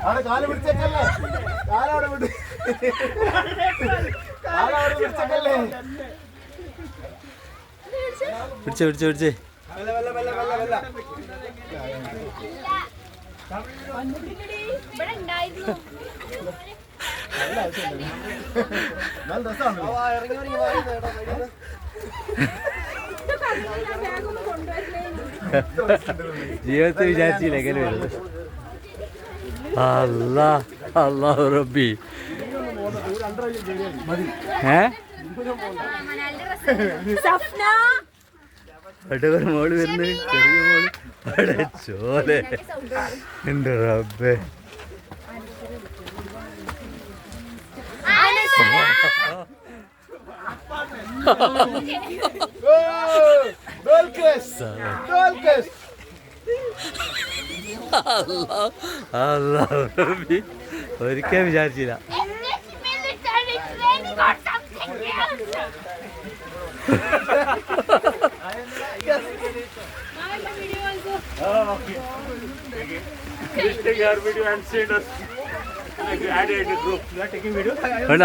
അവിടെ കാൽ പിടിച്ചേക്കല്ലേ? കാലവിടെ വിട്ട് കാലവിടെ പിടിച്ചേക്കല്ലേ? പിടിച്ചേ പിടിച്ചേ പിടിച്ചേ. വെല്ല വെല്ല വെല്ല വെല്ല വെല്ല ഇവിടെ ഉണ്ടായിരുന്നു നല്ല ആവശ്യമുണ്ട് നല്ല രസമാണ് ജീവിതത്തിൽ വിചാരിച്ചില്ല എങ്ങനെ വരുന്നത് അല്ലാ അല്ലാഹു റബ്ബി. ഏ? മോൾ വരുന്നു. ചെറിയ മോൾ. ചോലെ. എന്റെ റബ്ബേ. Oh! ഒരിക്കലും വിചാരിച്ചില്ല.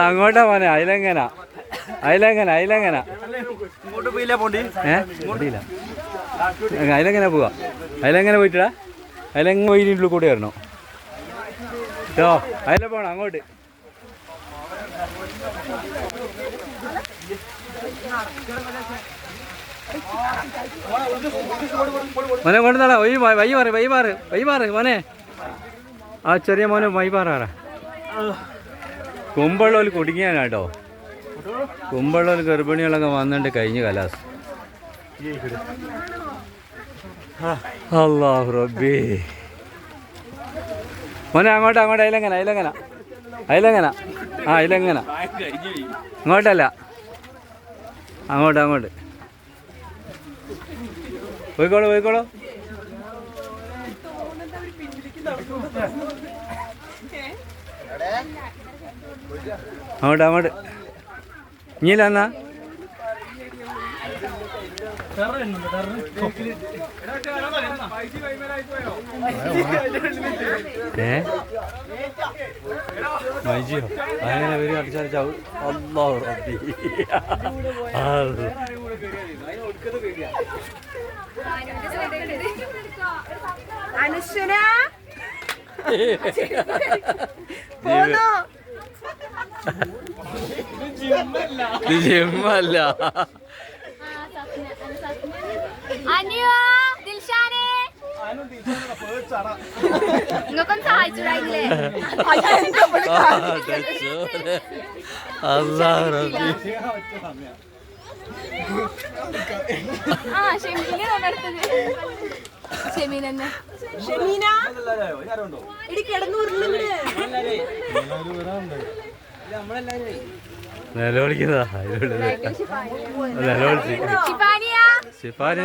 അങ്ങോട്ടാ മോനെ അതിലെങ്ങനാ അതിലെങ്ങനാ അതിലെങ്ങനാ അതിലെങ്ങനെ പോവാ? അതിലെങ്ങനെ പോയിട്ടാ അതിലെങ്ങനെ പോയി ഉള്ളിൽ കൂടെ വരണോ? യോ അതിലെ പോണം അങ്ങോട്ട്. മോനെ കൊണ്ട് വൈ വൈ മാറ് വൈ മാറ് വൈ മാറ് മോനെ. ആ ചെറിയ മോനെ വൈ മാറാറാ. കുമ്പള്ളോൽ കുടുങ്ങിയാണ് കേട്ടോ. കുമ്പള്ളോൽ ഗർഭിണികളൊക്കെ വന്നിട്ട് കഴിഞ്ഞു കലാസ്. അള്ളാഹു റബ്ബി. മോനെ അങ്ങോട്ട് അങ്ങോട്ട് അതിലെങ്ങനെ അതിലെങ്ങനെ അതിലെങ്ങനെ ആ അതിലെങ്ങനെ അങ്ങോട്ടല്ല. അങ്ങോട്ട് അങ്ങോട്ട്. പോയിക്കോളൂ പോയിക്കോളൂ. അങ്ങോട്ട് അങ്ങോട്ട്. ഇനിയില്ല എന്നാ ഏ? മൈജിയോ? അങ്ങനെ വരും അടിച്ചടിച്ചാവും അല്ലാഹു റബ്ബി. അനുശ്വര. ഇത് ജിമ്മല്ല. റബ്ബി ആ ഷെമീനെ ഷെമീൻ തന്നെ അതിലുള്ളത് നിലവിളിച്ച്. ശിഫാനി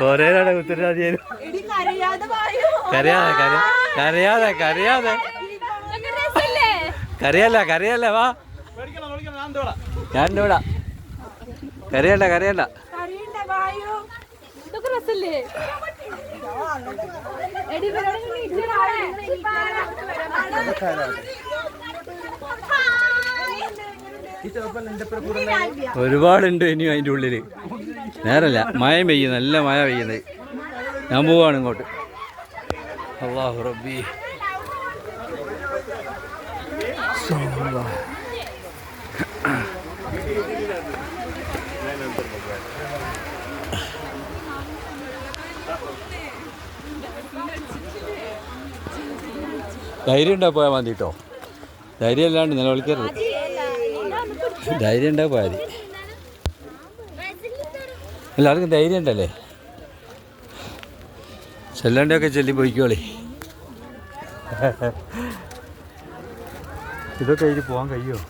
കൊറേ കരയാതെ കര കരയാതെ കരയാതെ. കരയല്ല കരയല്ല വാ. ഞാൻ ഇവിടെ കരയണ്ട കരയണ്ട. ഇതൊക്കെ രസല്ലേ? ഒരുപാടുണ്ട് ഇനിയും അതിന്റെ ഉള്ളിൽ. നേരല്ല മഴ പെയ്യും നല്ല മഴ പെയ്യുന്നത്. ഞാൻ പോവാണ് ഇങ്ങോട്ട്. അള്ളാഹു റബ്ബി. ധൈര്യം ഉണ്ടാ പോയാൽ മതി കേട്ടോ ധൈര്യം അല്ലാണ്ട് നിലവിളിക്കരുത്. ധൈര്യം ഉണ്ടാ പോയാൽ മതി. എല്ലാവർക്കും ധൈര്യം ഉണ്ടല്ലേ? ചെല്ലണ്ടൊക്കെ ചെല്ലി പോയിക്കോളി. ഇതൊക്കെ ഇതിൽ പോകാൻ കഴിയുമോ